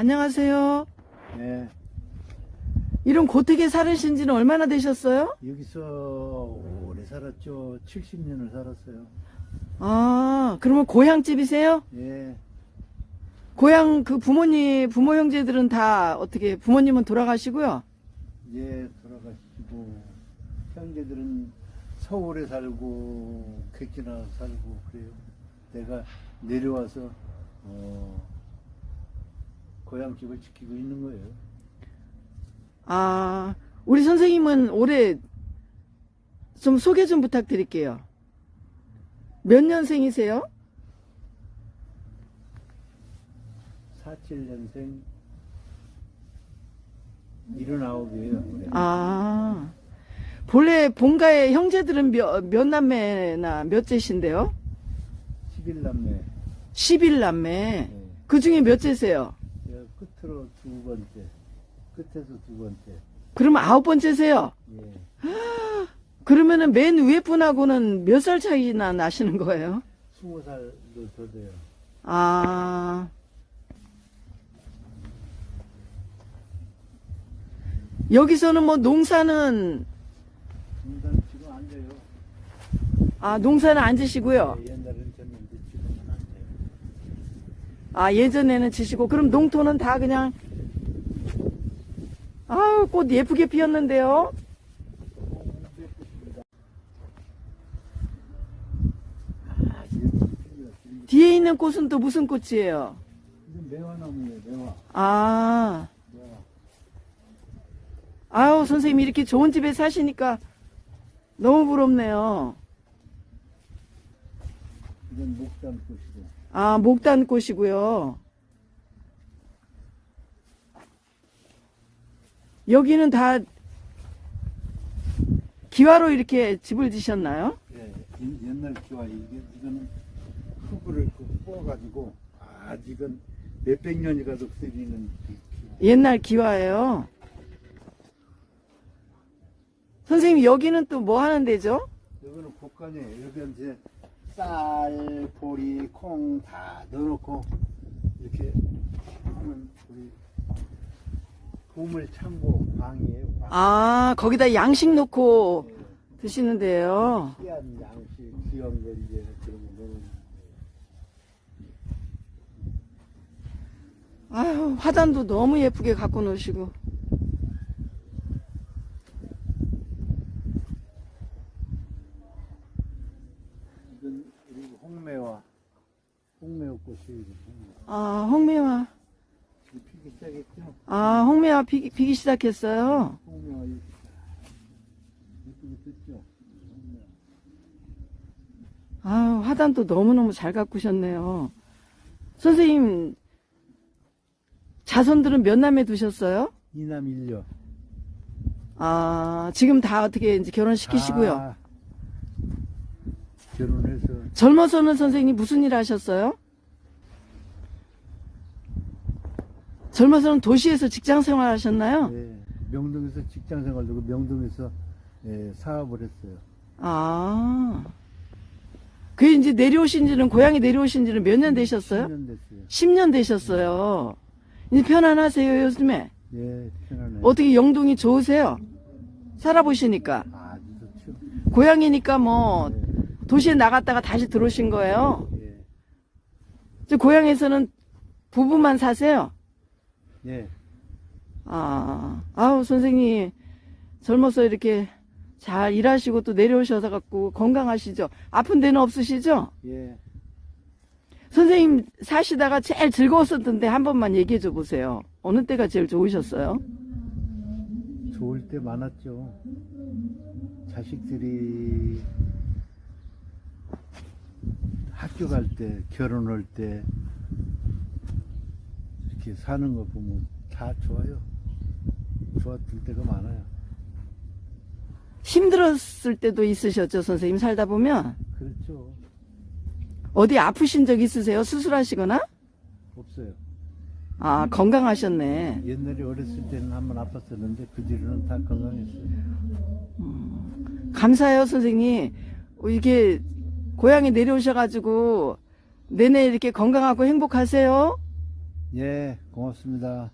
안녕하세요. 네, 이런 고택에 살으신 지는 얼마나 되셨어요? 여기서 오래 살았죠. 70년을 살았어요. 아, 그러면 고향집이세요? 예, 고향 그 부모님, 부모 형제들은 다 어떻게, 부모님은 돌아가시고요? 예, 돌아가시고 형제들은 서울에 살고 객지나 살고 그래요. 내가 내려와서 어, 고향집을 지키고 있는 거예요. 아, 우리 선생님은 올해 좀 소개 좀 부탁드릴게요. 몇 년생이세요? 47년생 79이에요. 아, 본래 본가의 형제들은 몇, 몇 남매나 몇째신데요? 11남매. 11남매. 예. 그 중에 몇째세요? 제가 끝으로 두 번째. 끝에서 두 번째. 그러면 아홉 번째세요? 예. 그러면은 맨 위에 분하고는 몇 살 차이나 나시는 거예요? 스무 살도 더 돼요. 아. 여기서는 뭐 농사는, 중간 지금 안 돼요. 아, 농사는 안 지시고요. 예, 옛날에는 졌는데 지금은 안 돼요. 아, 예전에는 지시고, 그럼 농토는 다 그냥, 아우, 꽃 예쁘게 피었는데요? 뒤에 있는 꽃은 또 무슨 꽃이에요? 매화나무예요, 매화. 아, 매화. 아우, 선생님 이렇게 좋은 집에 사시니까 너무 부럽네요. 이건 목단꽃이고. 아, 목단 꽃이고요. 여기는 다 기와로 이렇게 집을 지셨나요? 예, 이- 옛날 기와 이게 이거는 흙을 그 뽑아가지고 아직은 몇백 년이 가도 쓰리는 그. 옛날 기와예요. 선생님 여기는 또 뭐 하는 데죠? 이거는 곡간이에요. 여기 이제 쌀, 보리, 콩 다 넣어놓고 이렇게 하면 우리 보물 창고 방이에요. 방. 아, 거기다 양식 놓고 드시는데요. 희한 양식, 귀한 거 이제 그런 거 넣는. 아유, 화단도 너무 예쁘게 갖고 노시고. 이건 그리고 홍매화, 홍매화 홍매화. 아, 홍매화. 지금 피기 시작했죠? 아, 홍매화 피기, 피기 시작했어요. 홍매화 이렇게 예쁘게? 홍매화. 아, 화단도 너무너무 잘 가꾸셨네요. 선생님, 자손들은 몇 남매 두셨어요? 이남 일녀. 아, 지금 다 어떻게 이제 결혼시키시고요. 아, 결혼해서 젊어서는 선생님 무슨 일 하셨어요? 젊어서는 도시에서 직장 생활 하셨나요? 예, 명동에서 직장 생활도 하고 명동에서 예, 사업을 했어요. 아. 그 이제 내려오신 지는, 고향에 내려오신 지는 몇 년 되셨어요? 10년 됐어요. 10년 되셨어요. 이제 편안하세요, 요즘에? 예, 편안해요. 어떻게 영동이 좋으세요? 살아보시니까. 아주 좋죠. 고향이니까 뭐, 예, 도시에 나갔다가 다시 들어오신 거예요. 예, 이제 고향에서는 부부만 사세요? 예. 아, 아우, 선생님, 젊어서 이렇게 잘 일하시고 또 내려오셔서 갖고 건강하시죠? 아픈 데는 없으시죠? 예. 선생님 사시다가 제일 즐거웠었던데 한 번만 얘기해 줘 보세요. 어느 때가 제일 좋으셨어요? 좋을 때 많았죠. 자식들이 학교 갈 때, 결혼할 때, 이렇게 사는 거 보면 다 좋아요. 좋았을 때가 많아요. 힘들었을 때도 있으셨죠, 선생님 살다 보면? 그렇죠. 어디 아프신 적 있으세요? 수술하시거나? 없어요. 아, 건강하셨네. 옛날에 어렸을 때는 한 번 아팠었는데 그 뒤로는 다 건강했어요. 감사해요, 선생님. 이게 고향에 내려오셔가지고 내내 이렇게 건강하고 행복하세요. 예, 고맙습니다.